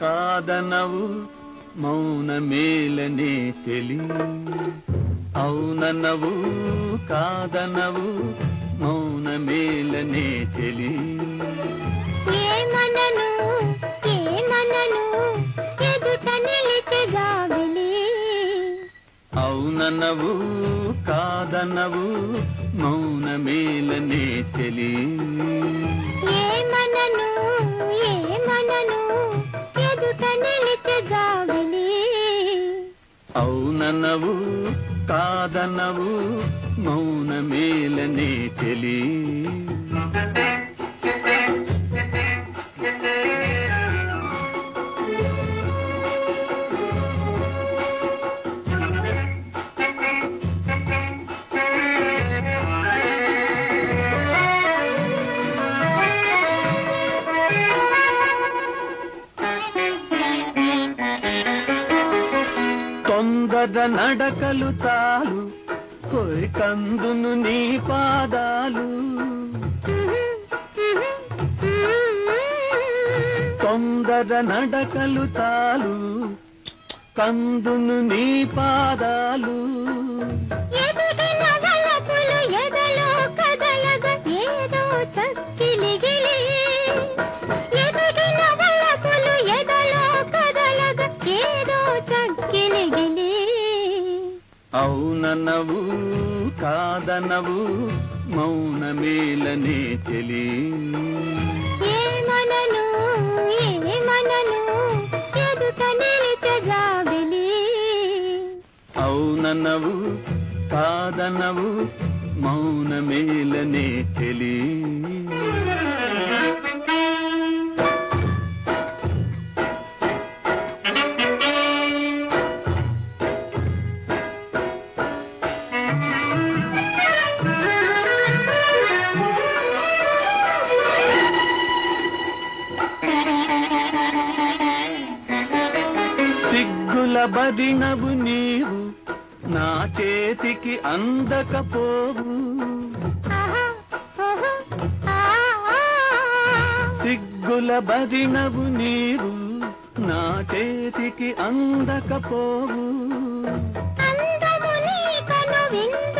కాదనవు మౌన మేలనే చెలి అవునన్నవు కాదనవు మౌన మేలనే చెలి అవునన్నవు కాదనవు మౌన మేలనే చెలి గావిలి అవునన్నవు కాదనవు మౌన మేలనే తొందర నడకలు చాలు. కొయ్ కందును నీ పాదాలు. తొందర నడకలు చాలు. కందును నీ పాదాలు. అవుననవు కాదనవు మౌన మేలనే చెలి. ఏమనను ఏమనను ఎదుట నిలిచగావిలి అవుననవు కాదనవు మౌన మేలనే చెలి. బదినవు నీవు నా చేతికి అందకపోవు. సిగ్గుల బదినవు నీవు నా చేతికి అందకపోవు. అందము నీ కను విందు